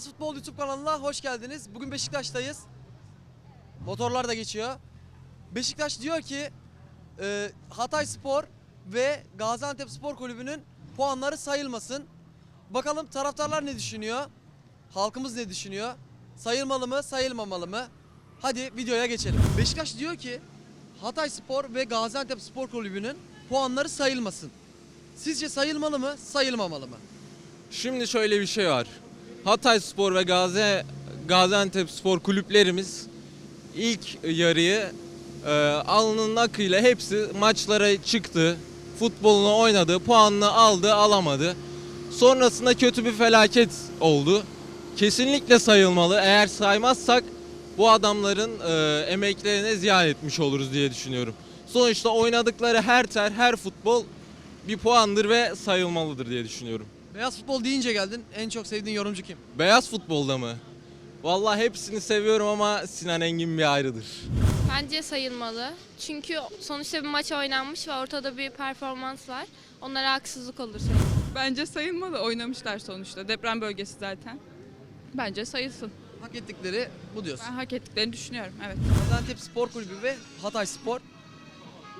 Beyaz Futbol YouTube kanalına hoş geldiniz. Bugün Beşiktaş'tayız. Motorlar da geçiyor. Beşiktaş diyor ki e, Hatay Spor ve Gaziantep Spor Kulübü'nün puanları sayılmasın. Bakalım taraftarlar ne düşünüyor? Halkımız ne düşünüyor? Sayılmalı mı, sayılmamalı mı? Hadi videoya geçelim. Beşiktaş diyor ki Hatay Spor ve Gaziantep Spor Kulübü'nün puanları sayılmasın. Sizce sayılmalı mı, sayılmamalı mı? Şimdi şöyle bir şey var. Hatay Spor ve Gazi, Gaziantep Spor kulüplerimiz ilk yarıyı e, alnının akıyla hepsi maçlara çıktı. Futbolunu oynadı, puanını aldı, alamadı. Sonrasında kötü bir felaket oldu. Kesinlikle sayılmalı. Eğer saymazsak bu adamların e, emeklerine ziyan etmiş oluruz diye düşünüyorum. Sonuçta oynadıkları her ter, her futbol bir puandır ve sayılmalıdır diye düşünüyorum. Beyaz futbol deyince geldin. En çok sevdiğin yorumcu kim? Beyaz futbolda mı? Vallahi hepsini seviyorum ama Sinan Engin bir ayrıdır. Bence sayılmalı. Çünkü sonuçta bir maç oynanmış ve ortada bir performans var. Onlara haksızlık olur. Bence sayılmalı. Oynamışlar sonuçta. Deprem bölgesi zaten. Bence sayılsın. Hak ettikleri bu diyorsun. Ben hak ettiklerini düşünüyorum. Evet. Gaziantep Spor Kulübü ve Hatay Spor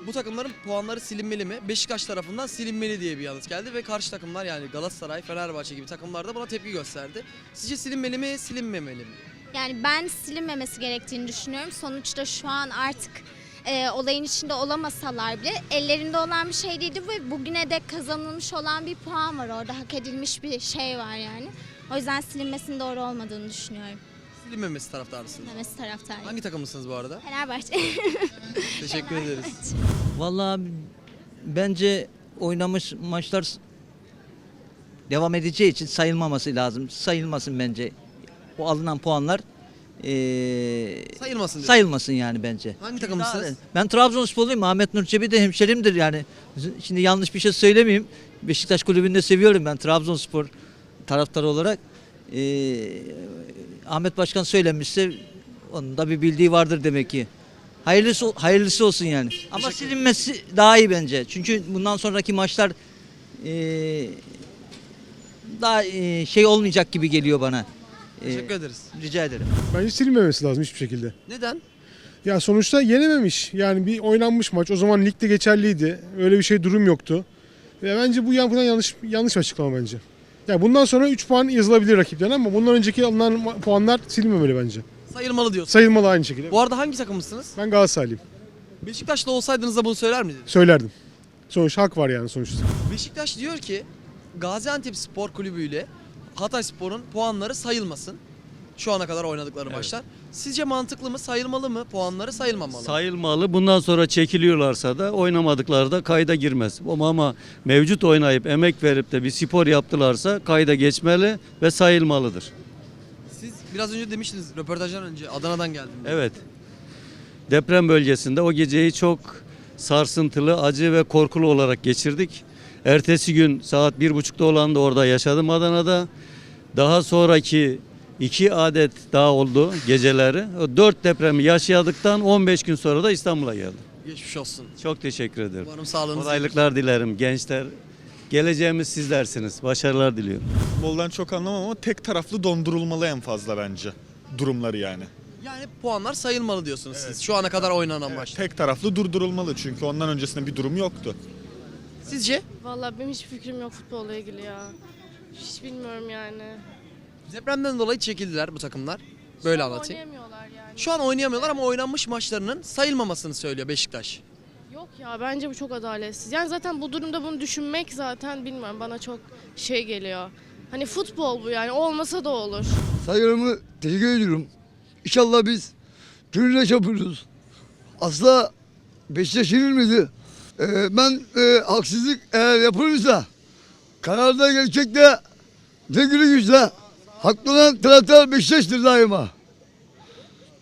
bu takımların puanları silinmeli mi? Beşiktaş tarafından silinmeli diye bir yanıt geldi ve karşı takımlar yani Galatasaray, Fenerbahçe gibi takımlar da buna tepki gösterdi. Sizce silinmeli mi, silinmemeli mi? Yani ben silinmemesi gerektiğini düşünüyorum. Sonuçta şu an artık e, olayın içinde olamasalar bile ellerinde olan bir şey değildi ve bugüne dek kazanılmış olan bir puan var orada. Hak edilmiş bir şey var yani. O yüzden silinmesinin doğru olmadığını düşünüyorum. Silinmemesi taraftarısınız. Demesi taraftarıyım. Hangi takımlısınız bu arada? Fenerbahçe. Teşekkür ederiz. Vallahi bence oynamış maçlar devam edeceği için sayılmaması lazım. Sayılmasın bence. O alınan puanlar eee, Sayılmasın diyorsun. sayılmasın yani bence. Hangi takımlısınız? Ben Trabzonsporluyum. Ahmet Nur Çebi de hemşerimdir yani. Şimdi yanlış bir şey söylemeyeyim. Beşiktaş kulübünü de seviyorum ben Trabzonspor taraftarı olarak. Eee, Ahmet Başkan söylemişse onun da bir bildiği vardır demek ki. Hayırlısı hayırlısı olsun yani. Ama silinmesi daha iyi bence. Çünkü bundan sonraki maçlar eee, daha eee, şey olmayacak gibi geliyor bana. Eee, Teşekkür ederiz. rica ederim. Bence silinmemesi lazım hiçbir şekilde. Neden? Ya sonuçta yenememiş. Yani bir oynanmış maç. O zaman ligde geçerliydi. Öyle bir şey durum yoktu. Ve bence bu yapılan yanlış yanlış açıklama bence. Ya bundan sonra 3 puan yazılabilir rakiplerine ama bundan önceki alınan puanlar silinmemeli bence. Sayılmalı diyorsun. Sayılmalı aynı şekilde. Bu arada hangi takımlısınız? Ben Galatasaraylıyım. Beşiktaş'ta olsaydınız da bunu söyler miydiniz? Söylerdim. Sonuç hak var yani sonuçta. Beşiktaş diyor ki Gaziantep Spor Kulübü ile Hatay Spor'un puanları sayılmasın. Şu ana kadar oynadıkları maçlar. Sizce mantıklı mı, sayılmalı mı? Puanları sayılmamalı. mı? Sayılmalı. Bundan sonra çekiliyorlarsa da oynamadıkları da kayda girmez. Ama, ama mevcut oynayıp emek verip de bir spor yaptılarsa kayda geçmeli ve sayılmalıdır. Siz biraz önce demiştiniz röportajdan önce Adana'dan geldim. diye. Evet. Deprem bölgesinde o geceyi çok sarsıntılı, acı ve korkulu olarak geçirdik. Ertesi gün saat bir buçukta olan da orada yaşadım Adana'da. Daha sonraki iki adet daha oldu geceleri. O dört depremi yaşadıktan 15 gün sonra da İstanbul'a geldim. Geçmiş olsun. Çok teşekkür ederim. Umarım sağlığınız Kolaylıklar dilerim gençler. Geleceğimiz sizlersiniz. Başarılar diliyorum. Futboldan çok anlamam ama tek taraflı dondurulmalı en fazla bence. Durumları yani. Yani puanlar sayılmalı diyorsunuz siz. Şu ana kadar oynanan maçlar. Tek taraflı durdurulmalı çünkü ondan öncesinde bir durum yoktu. Sizce? Vallahi benim hiç fikrim yok futbolla ilgili ya. Hiç bilmiyorum yani. Depremden dolayı çekildiler bu takımlar. Böyle Şu an anlatayım. Oynayamıyorlar yani. Şu an oynayamıyorlar ama oynanmış maçlarının sayılmamasını söylüyor Beşiktaş. Yok ya bence bu çok adaletsiz. Yani zaten bu durumda bunu düşünmek zaten bilmiyorum bana çok şey geliyor. Hani futbol bu yani olmasa da olur. Saygılarımı teşekkür ediyorum. İnşallah biz gönülle yapıyoruz. Asla Beşiktaş yenilmedi. Ee, ben e, haksızlık eğer yapılırsa kararda gerçekte ne günü güçle haklı olan taraftar Beşiktaş'tır daima.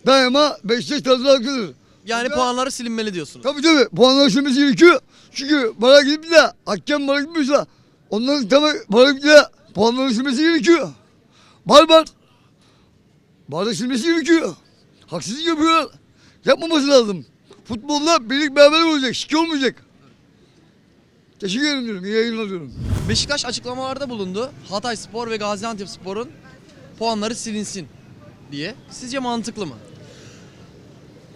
Daima Beşiktaş taraftarı haklıdır. Yani Burada- puanları silinmeli diyorsunuz. Tabii tabii puanlar düşmesi gerekiyor. Çünkü bana gidip de hakem bana gitmiyorsa onların tabii bana gidip de puanlar düşmesi gerekiyor. Barbar. Bardak silmesi gerekiyor. Haksızlık yapıyorlar. Yapmaması lazım. Futbolda birlik beraber olacak. Şike olmayacak. Teşekkür ederim diyorum. İyi yayınlar diyorum. Beşiktaş açıklamalarda bulundu. Hatay Spor ve Gaziantep Spor'un puanları silinsin diye. Sizce mantıklı mı?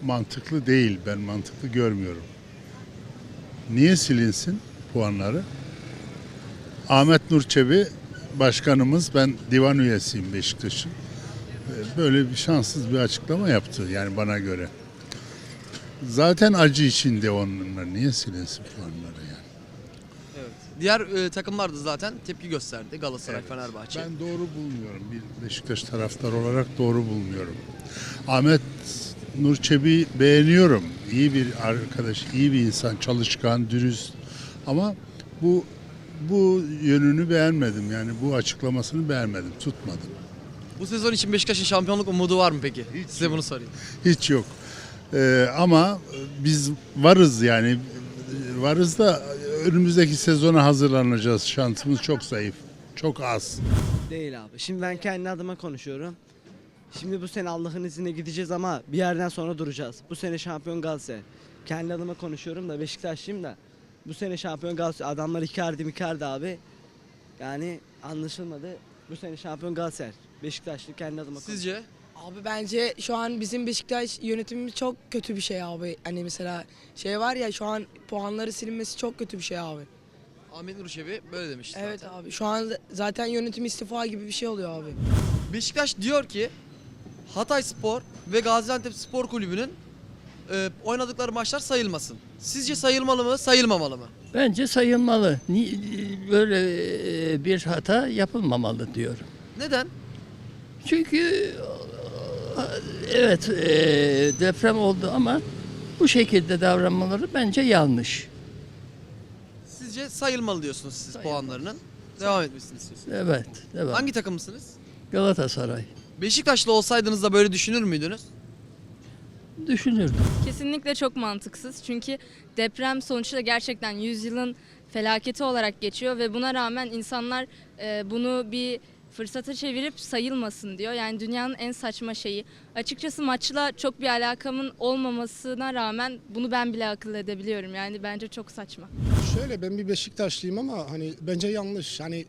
Mantıklı değil. Ben mantıklı görmüyorum. Niye silinsin puanları? Ahmet Nur Çebi başkanımız ben divan üyesiyim Beşiktaş'ın. Ee, Böyle bir şanssız bir açıklama yaptı yani bana göre. Zaten acı içinde onunla. Niye silinsin puanları yani? Diğer e, takımlar da zaten tepki gösterdi. Galatasaray, Evet. Fenerbahçe. Ben doğru bulmuyorum. Bir Beşiktaş taraftarı olarak doğru bulmuyorum. Ahmet Nur beğeniyorum. İyi bir arkadaş, iyi bir insan, çalışkan, dürüst. Ama bu bu yönünü beğenmedim. Yani bu açıklamasını beğenmedim, tutmadım. Bu sezon için Beşiktaş'ın şampiyonluk umudu var mı peki? Size bunu sorayım. Hiç yok. Ee, ama biz varız yani. Varız da önümüzdeki sezona hazırlanacağız. Şansımız çok zayıf. Çok az. Değil abi. Şimdi ben kendi adıma konuşuyorum. Şimdi bu sene Allah'ın izniyle gideceğiz ama bir yerden sonra duracağız. Bu sene şampiyon Galatasaray. Kendi adıma konuşuyorum da Beşiktaşlıyım da. Bu sene şampiyon Galatasaray. Adamlar Icardi Icardi abi. Yani anlaşılmadı. Bu sene şampiyon Galatasaray. Beşiktaşlı kendi adıma konuşuyorum. Sizce? Abi bence şu an bizim Beşiktaş yönetimimiz çok kötü bir şey abi. Hani mesela şey var ya şu an puanları silinmesi çok kötü bir şey abi. Ahmet Nur Çebi böyle demişti Evet zaten. abi şu an zaten yönetim istifa gibi bir şey oluyor abi. Beşiktaş diyor ki Hatay Spor ve Gaziantep Spor Kulübü'nün e, oynadıkları maçlar sayılmasın. Sizce sayılmalı mı, sayılmamalı mı? Bence sayılmalı. Ni- Böyle e, bir hata yapılmamalı diyorum. Neden? Çünkü evet e, deprem oldu ama bu şekilde davranmaları bence yanlış. Sizce sayılmalı diyorsunuz siz puanlarının. Devam istiyorsunuz. Evet, devam. Hangi takımsınız? Galatasaray. Beşiktaşlı olsaydınız da böyle düşünür müydünüz? Düşünürdüm. Kesinlikle çok mantıksız. Çünkü deprem sonuçta gerçekten yüzyılın felaketi olarak geçiyor ve buna rağmen insanlar e, bunu bir fırsata çevirip sayılmasın diyor. Yani dünyanın en saçma şeyi. Açıkçası maçla çok bir alakamın olmamasına rağmen bunu ben bile akıl edebiliyorum. Yani bence çok saçma. Şöyle ben bir Beşiktaşlıyım ama hani bence yanlış. Hani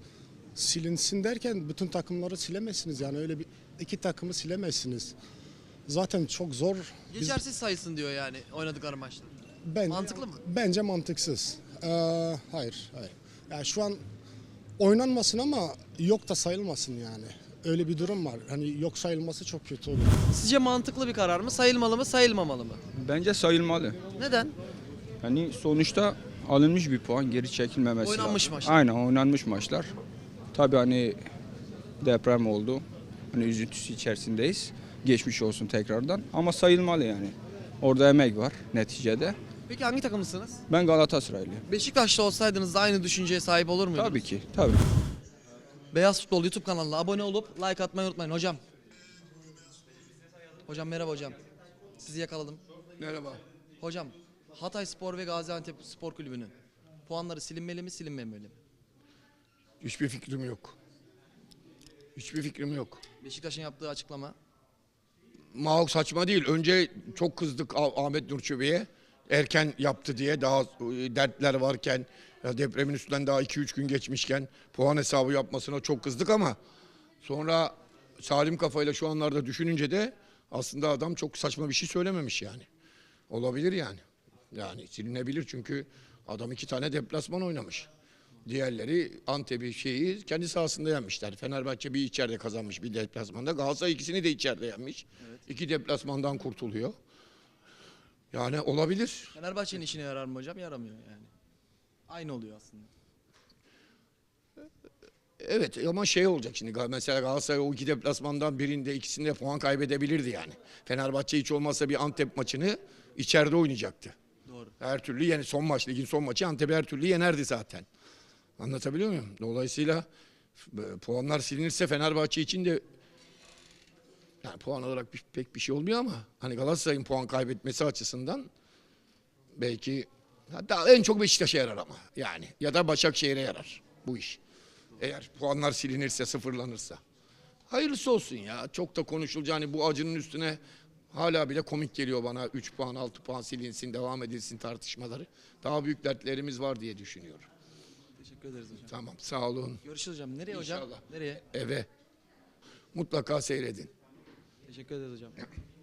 silinsin derken bütün takımları silemezsiniz yani öyle bir iki takımı silemezsiniz. Zaten çok zor. Biz- Geçersiz sayılsın diyor yani oynadıkları maçlar. bence, Mantıklı mı? Bence mantıksız. Ee, hayır, hayır. Yani şu an oynanmasın ama yok da sayılmasın yani. Öyle bir durum var. Hani yok sayılması çok kötü olur. Sizce mantıklı bir karar mı? Sayılmalı mı, sayılmamalı mı? Bence sayılmalı. Neden? Hani sonuçta alınmış bir puan geri çekilmemesi Oynanmış lazım. maçlar. Aynen oynanmış maçlar. Tabii hani deprem oldu. Hani üzüntüsü içerisindeyiz. Geçmiş olsun tekrardan ama sayılmalı yani. Orada emek var neticede. Peki hangi takımlısınız? Ben Galatasaraylıyım. Beşiktaşlı olsaydınız da aynı düşünceye sahip olur muydunuz? Tabii ki. Tabii. Beyaz Futbol YouTube kanalına abone olup like atmayı unutmayın hocam. Hocam merhaba hocam. Sizi yakaladım. Merhaba. Hocam Hatay Spor ve Gaziantep Spor Kulübü'nün puanları silinmeli mi silinmemeli mi? Hiçbir fikrim yok. Hiçbir fikrim yok. Beşiktaş'ın yaptığı açıklama. Mahuk saçma değil. Önce çok kızdık Ah- Ahmet Nur Çebi'ye. Erken yaptı diye daha e, dertler varken depremin üstünden daha 2-3 gün geçmişken puan hesabı yapmasına çok kızdık ama sonra salim kafayla şu anlarda düşününce de aslında adam çok saçma bir şey söylememiş yani. Olabilir yani. Yani silinebilir çünkü adam iki tane deplasman oynamış. Diğerleri Antep'i şeyi kendi sahasında yenmişler. Fenerbahçe bir içeride kazanmış bir deplasmanda. Galatasaray ikisini de içeride yenmiş. İki deplasmandan kurtuluyor. Yani olabilir. Fenerbahçe'nin işine yarar mı hocam? Yaramıyor yani. Aynı oluyor aslında. Evet ama şey olacak şimdi mesela Galatasaray o iki deplasmandan birinde ikisinde puan kaybedebilirdi yani. Fenerbahçe hiç olmazsa bir Antep maçını içeride oynayacaktı. Doğru. Her türlü yani son maç ligin son maçı Antep'i her türlü yenerdi zaten. Anlatabiliyor muyum? Dolayısıyla e, puanlar silinirse Fenerbahçe için de yani puan olarak bir- pek bir şey olmuyor ama hani Galatasaray'ın puan kaybetmesi açısından belki hatta en çok Beşiktaş'a yarar ama yani ya da Başakşehir'e yarar bu iş. Eğer puanlar silinirse, sıfırlanırsa. Hayırlısı olsun ya. Çok da konuşulacak. Hani bu acının üstüne hala bile komik geliyor bana. 3 puan, 6 puan silinsin, devam edilsin tartışmaları. Daha büyük dertlerimiz var diye düşünüyorum. Teşekkür ederiz hocam. Tamam, sağ olun. Görüşürüz hocam. Nereye hocam? İnşallah. Nereye? Eve. Mutlaka seyredin. Teşekkür ederiz hocam.